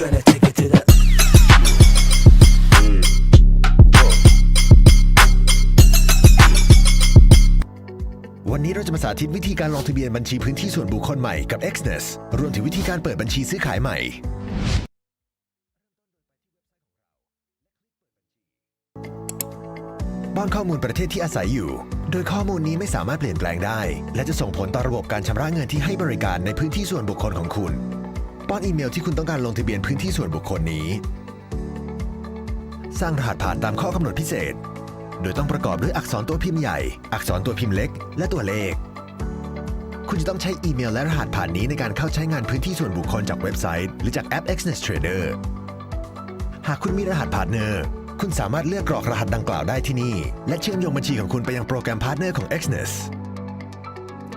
gonna take it to the วันนี้เราจะมาสาธิตวิธีการลงทะเบียนบัญชีพื้นที่ส่วนบุคคลใหม่กับ Xness รวมถึงวิธีการเปิดบัญชีซื้อขายใหม่ ป้อนข้อมูลประเทศที่อาศัยอยู่ โดยข้อมูลนี้ไม่สามารถเปลี่ยนแปลงได้ และจะส่งผลต่อระบบการชำระเงินที่ให้บริการในพื้นที่ส่วนบุคคลของคุณ ป้อนอีเมลที่คุณต้องการลงทะเบียนพื้นที่ส่วนบุคคลนี้ สร้างรหัสผ่านตามข้อกำหนดพิเศษ โดยต้องประกอบด้วยอักษรตัวพิมพ์ใหญ่ อักษรตัวพิมพ์เล็ก และตัวเลข คุณจะต้องใช้อีเมลและรหัสผ่านนี้ในการเข้าใช้งานพื้นที่ส่วนบุคคลจากเว็บไซต์ หรือจากแอป Xness Trader หากคุณมีรหัสพาร์ทเนอร์คุณสามารถเลือกกรอกรหัสดังกล่าวได้ที่นี่ และเชื่อมโยงบัญชีของคุณไปยังโปรแกรมพาร์ทเนอร์ของ Xness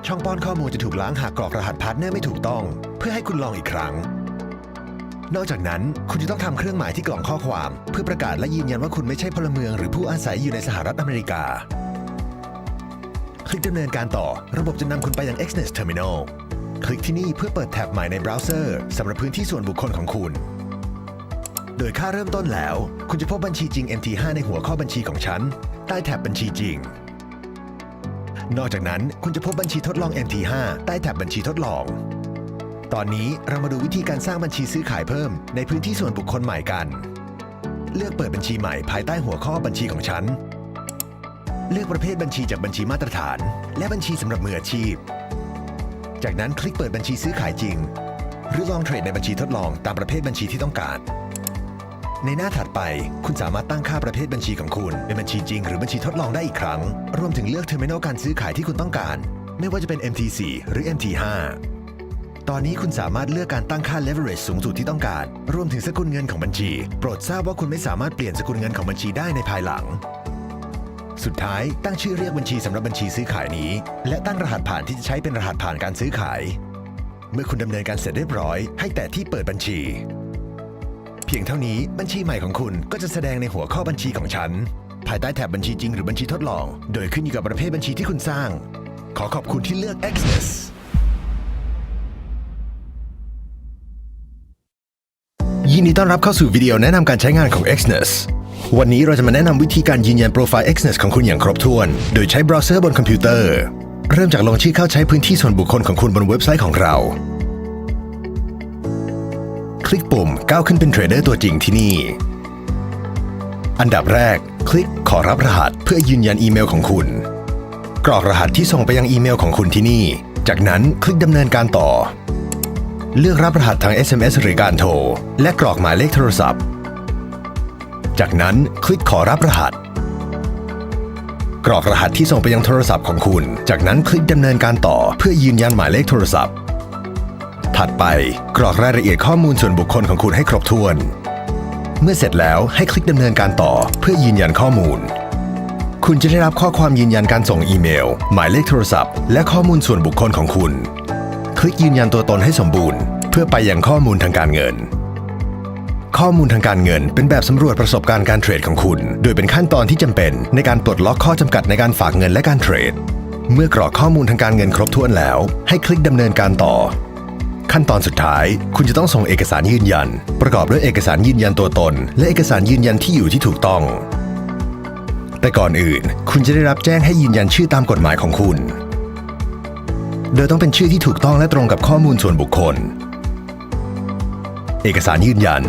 ช่องป้อนข้อมูลจะถูกล้างหากกรอกรหัสพาร์ทเนอร์ไม่ถูกต้อง เพื่อให้คุณลองอีกครั้ง นอกจากนั้นคุณจะต้องทำเครื่องหมายที่กล่องข้อความ เพื่อประกาศและยืนยันว่าคุณไม่ใช่พลเมืองหรือผู้อาศัยอยู่ในสหรัฐอเมริกา คลิกดำเนินการต่อ ระบบจะนำคุณไปยัง Xness Terminal คลิกที่นี่เพื่อเปิดแท็บใหม่ในเบราว์เซอร์สำหรับพื้นที่ส่วนบุคคลของคุณ โดยค่าเริ่มต้นแล้ว คุณจะพบบัญชีจริง MT5 ในหัวข้อบัญชีของฉัน ใต้แท็บบัญชีจริง นอกจากนั้นคุณจะพบบัญชีทดลอง MT5 ใต้แท็บบัญชีทดลอง ตอนนี้เรามาดูวิธีการสร้างบัญชีซื้อขายเพิ่ม ในพื้นที่ส่วนบุคคลใหม่กัน เลือกเปิดบัญชีใหม่ภายใต้หัวข้อบัญชีของฉัน เลือกประเภทบัญชีจากบัญชีมาตรฐาน และบัญชีสำหรับมืออาชีพ จากนั้นคลิกเปิดบัญชีซื้อขายจริง หรือลองเทรดในบัญชีทดลองตามประเภทบัญชีที่ต้องการ ในหน้าถัดไป คุณสามารถตั้งค่าประเภทบัญชีของคุณ เป็นบัญชีจริงหรือบัญชีทดลองได้อีกครั้ง รวมถึงเลือกเทอร์มินอลการซื้อขายที่คุณต้องการ ไม่ว่าจะเป็น MT4 หรือ MT5 ตอนนี้คุณสามารถเลือกการตั้งค่า leverage สูงสุดที่ต้องการ รวมถึงสกุลเงินของบัญชี โปรดทราบว่าคุณไม่สามารถเปลี่ยนสกุลเงินของบัญชีได้ในภายหลัง สุดท้าย ตั้งชื่อเรียกบัญชีสำหรับบัญชีซื้อขายนี้ และตั้งรหัสผ่านที่จะใช้เป็นรหัสผ่านการซื้อขาย เมื่อคุณดำเนินการเสร็จเรียบร้อย ให้แตะที่เปิดบัญชี พียงเท่านี้บัญชีใหม่ของคุณก็จะแสดงในหัวข้อบัญชีของฉัน ภายใต้แถบบัญชีจริงหรือบัญชีทดลอง โดยขึ้นอยู่กับประเภทบัญชีที่คุณสร้าง ขอขอบคุณที่เลือก Axness ยินดีต้อนรับเข้าสู่วิดีโอแนะนำการใช้งานของ Xness วันนี้เราจะมาแนะนำวิธีการยืนยันโปรไฟล์ Xness ของคุณอย่างครบถ้วน โดยใช้เบราว์เซอร์บนคอมพิวเตอร์ เริ่มจากลงชื่อเข้าใช้พื้นที่ส่วนบุคคลของคุณบนเว็บไซต์ของเรา ลิกปุ่มก้าวขึ้นเป็นเทรดเดอร์ตัวจริงที่นี่ อันดับแรก คลิกขอรับรหัสเพื่อยืนยันอีเมลของคุณ กรอกรหัสที่ส่งไปยังอีเมลของคุณที่นี่ จากนั้นคลิกดำเนินการต่อ เลือกรับรหัสทาง SMS หรือการโทร และกรอกหมายเลขโทรศัพท์ จากนั้นคลิกขอรับรหัส กรอกรหัสที่ส่งไปยังโทรศัพท์ของคุณ จากนั้นคลิกดำเนินการต่อเพื่อยืนยันหมายเลขโทรศัพท์ ถัดไปกรอกรายละเอียดข้อมูลส่วนบุคคลของคุณให้ครบถ้วน เมื่อเสร็จแล้วให้คลิกดำเนินการต่อเพื่อยืนยันข้อมูล คุณจะได้รับข้อความยืนยันการส่งอีเมล หมายเลขโทรศัพท์ และข้อมูลส่วนบุคคลของคุณ คลิกยืนยันตัวตนให้สมบูรณ์ เพื่อไปยังข้อมูลทางการเงิน ข้อมูลทางการเงิน เป็นแบบสำรวจประสบการณ์การเทรดของคุณ โดยเป็นขั้นตอนที่จำเป็นในการปลดล็อกข้อจำกัดในการฝากเงินและการเทรด เมื่อกรอกข้อมูลทางการเงินครบถ้วนแล้ว ให้คลิกดำเนินการต่อ ขั้นตอนสุดท้าย คุณจะต้องส่งเอกสารยืนยัน ประกอบด้วยเอกสารยืนยันตัวตน และเอกสารยืนยันที่อยู่ที่ถูกต้อง แต่ก่อนอื่น คุณจะได้รับแจ้งให้ยืนยันชื่อตามกฎหมายของคุณ โดยต้องเป็นชื่อที่ถูกต้องและตรงกับข้อมูลส่วนบุคคล เอกสารยืนยัน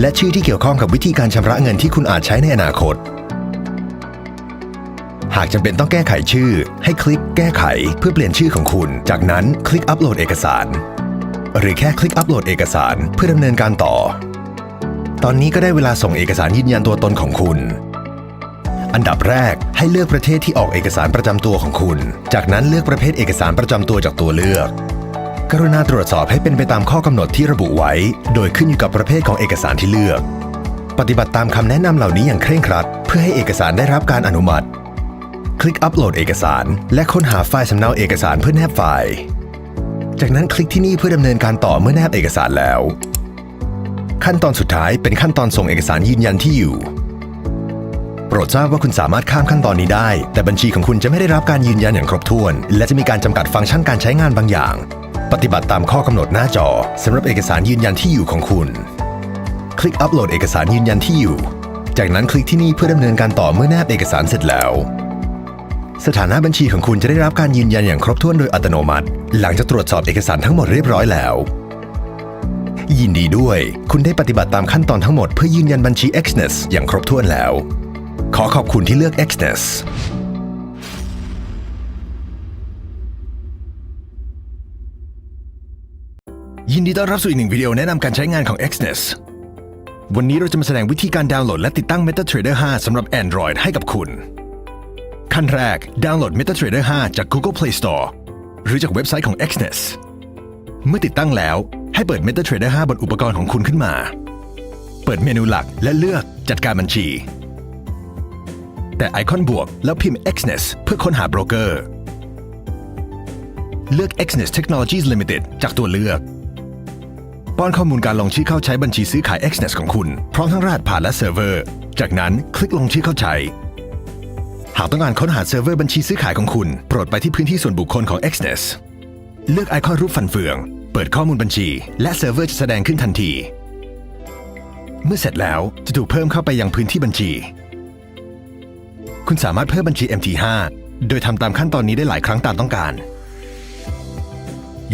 และชื่อที่เกี่ยวข้องกับวิธีการชำระเงินที่คุณอาจใช้ในอนาคตหากจำเป็นต้องแก้ไขชื่อ ให้คลิกแก้ไขเพื่อเปลี่ยนชื่อของคุณ จากนั้นคลิกอัปโหลดเอกสาร หรือแค่คลิกอัปโหลดเอกสารเพื่อดำเนินการต่อ ตอนนี้ก็ได้เวลาส่งเอกสารยืนยันตัวตนของคุณ อันดับแรกให้เลือกประเทศที่ออกเอกสารประจำตัวของคุณ จากนั้นเลือกประเภทเอกสารประจำตัวจากตัวเลือก กรุณาตรวจสอบให้เป็นไปตามข้อกำหนดที่ระบุไว้ โดยขึ้นอยู่กับประเภทของเอกสารที่เลือก ปฏิบัติตามคำแนะนำเหล่านี้อย่างเคร่งครัด เพื่อให้เอกสารได้รับการอนุมัติ คลิกอัปโหลดเอกสาร และค้นหาไฟล์สำเนาเอกสารเพื่อแนบไฟล์ จากนั้นคลิกที่นี่เพื่อดำเนินการต่อเมื่อแนบเอกสารแล้ว ขั้นตอนสุดท้ายเป็นขั้นตอนส่งเอกสารยืนยันที่อยู่ โปรดทราบว่าคุณสามารถข้ามขั้นตอนนี้ได้ แต่บัญชีของคุณจะไม่ได้รับการยืนยันอย่างครบถ้วน และจะมีการจำกัดฟังก์ชันการใช้งานบางอย่าง ปฏิบัติตามข้อกำหนดหน้าจอสำหรับเอกสารยืนยันที่อยู่ของคุณ คลิกอัปโหลดเอกสารยืนยันที่อยู่ จากนั้นคลิกที่นี่เพื่อดำเนินการต่อเมื่อแนบเอกสารเสร็จแล้ว สถานะบัญชีของคุณจะได้รับการยืนยันอย่างครบถ้วนโดยอัตโนมัติ หลังจากตรวจสอบเอกสารทั้งหมดเรียบร้อยแล้ว ยินดีด้วย คุณได้ปฏิบัติตามขั้นตอนทั้งหมดเพื่อยืนยันบัญชี Xness อย่างครบถ้วนแล้ว ขอขอบคุณที่เลือก Xness ยินดีต้อนรับสู่อีกหนึ่งวิดีโอแนะนำการใช้งานของ Xness วันนี้เราจะมาแสดงวิธีการดาวน์โหลดและติดตั้ง MetaTrader 5สำหรับ Android ให้กับคุณ ขั้นแรก ดาวน์โหลด MetaTrader 5 จาก Google Play Store หรือจากเว็บไซต์ของ Xness เมื่อติดตั้งแล้วให้เปิด MetaTrader 5 บนอุปกรณ์ของคุณขึ้นมา เปิดเมนูหลักและเลือกจัดการบัญชี แต่ไอคอนบวกแล้วพิมพ์ Xness เพื่อค้นหาโบรกเกอร์ เลือก Xness Technologies Limited จากตัวเลือกป้อนข้อมูลการลงชื่อเข้าใช้บัญชีซื้อขาย Xness ของคุณ พร้อมทั้งรหัสผ่านและเซิร์ฟเวอร์ จากนั้นคลิกลงชื่อเข้าใช้ หากต้องการค้นหาเซิร์ฟเวอร์บัญชีซื้อขายของคุณ โปรดไปที่พื้นที่ส่วนบุคคลของ Xness เลือกไอคอนรูปฟันเฟือง เปิดข้อมูลบัญชี และเซิร์ฟเวอร์จะแสดงขึ้นทันที เมื่อเสร็จแล้วจะถูกเพิ่มเข้าไปยังพื้นที่บัญชี คุณสามารถเพิ่มบัญชี MT5 โดยทำตามขั้นตอนนี้ได้หลายครั้งตามต้องการ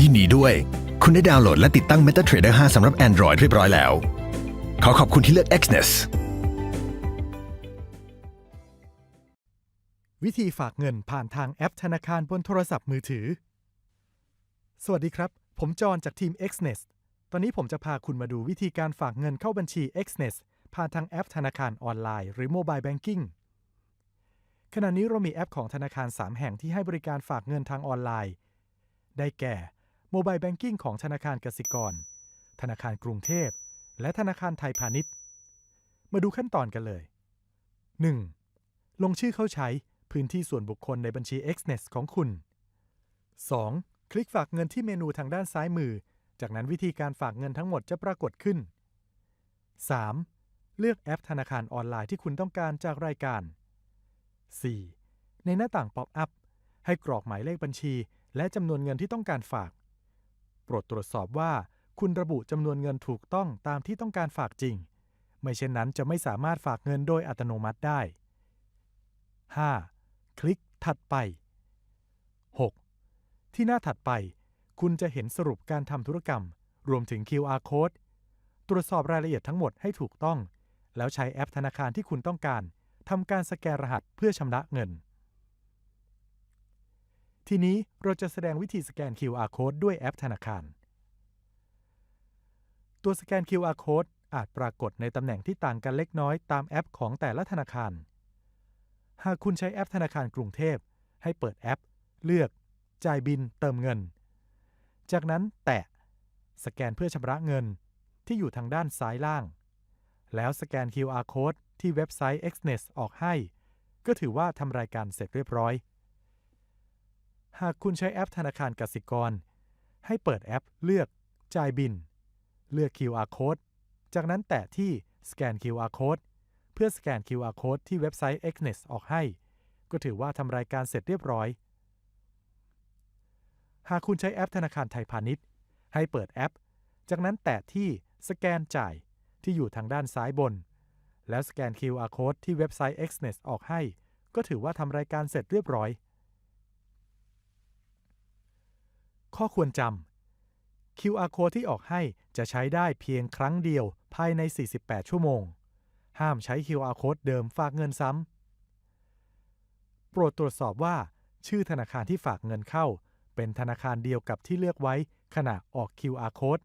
ยินดีด้วย คุณได้ดาวน์โหลดและติดตั้ง MetaTrader 5สำหรับ Android เรียบร้อยแล้ว ขอขอบคุณที่เลือก Xness วิธีฝากเงินผ่านทางแอปธนาคารบนโทรศัพท์มือถือ สวัสดีครับ ผมจอนจากทีม Xness ตอนนี้ผมจะพาคุณมาดูวิธีการฝากเงินเข้าบัญชี Xness ผ่านทางแอปธนาคารออนไลน์หรือ Mobile Banking ขณะนี้เรามีแอปของธนาคาร 3 แห่งที่ให้บริการฝากเงินทางออนไลน์ ได้แก่ Mobile Banking ของธนาคารกสิกร ธนาคารกรุงเทพ และธนาคารไทยพาณิชย์ มาดูขั้นตอนกันเลย 1. ลงชื่อเข้าใช้ พื้นที่ส่วนบุคคลในบัญชี Xness ของคุณ 2. คลิกฝากเงินที่เมนูทางด้านซ้ายมือ จากนั้นวิธีการฝากเงินทั้งหมดจะปรากฏขึ้น 3. เลือกแอปธนาคารออนไลน์ที่คุณต้องการจากรายการ 4. ในหน้าต่างป๊อปอัพให้กรอกหมายเลขบัญชี และจำนวนเงินที่ต้องการฝาก โปรดตรวจสอบว่าคุณระบุจำนวนเงินถูกต้องตามที่ต้องการฝากจริง ไม่เช่นนั้นจะไม่สามารถฝากเงินโดยอัตโนมัติได้ 5. คลิกถัดไป 6. ที่หน้าถัดไป คุณจะเห็นสรุปการทำธุรกรรม รวมถึง QR code ตรวจสอบรายละเอียดทั้งหมดให้ถูกต้อง แล้วใช้แอปธนาคารที่คุณต้องการทำการสแกนรหัสเพื่อชำระเงิน ทีนี้เราจะแสดงวิธีสแกน QR code ด้วยแอปธนาคาร ตัวสแกน QR code อาจปรากฏในตำแหน่งที่ต่างกันเล็กน้อยตามแอปของแต่ละธนาคาร หากคุณใช้แอปธนาคารกรุงเทพ ให้เปิดแอป เลือก จ่ายบินเติมเงิน จากนั้นแตะ สแกนเพื่อชำระเงินที่อยู่ทางด้านซ้ายล่าง แล้วสแกน QR code ที่เว็บไซต์ Xness ออกให้ ก็ถือว่าทำรายการเสร็จเรียบร้อย หากคุณใช้แอปธนาคารกสิกร ให้เปิดแอปเลือก จ่ายบิน เลือก QR code จากนั้นแตะที่สแกน QR code พื่อสแกน QR code ที่เว็บไซต์ Xness ออกให้ ก็ถือว่าทำรายการเสร็จเรียบร้อย หากคุณใช้แอปธนาคารไทยพาณิชย์ ให้เปิดแอป จากนั้นแตะที่สแกนจ่ายที่อยู่ทางด้านซ้ายบน แล้วสแกน QR code ที่เว็บไซต์ Xness ออกให้ ก็ถือว่าทำรายการเสร็จเรียบร้อย ข้อควรจำ QR code ที่ออกให้จะใช้ได้เพียงครั้งเดียวภายใน 48 ชั่วโมง ห้ามใช้ QR code เดิมฝากเงินซ้ำ โปรดตรวจสอบว่า ชื่อธนาคารที่ฝากเงินเข้า เป็นธนาคารเดียวกับที่เลือกไว้ขณะออก QR code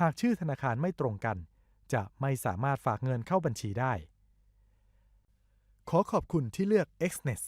หากชื่อธนาคารไม่ตรงกัน จะไม่สามารถฝากเงินเข้าบัญชีได้ ขอขอบคุณที่เลือก Xness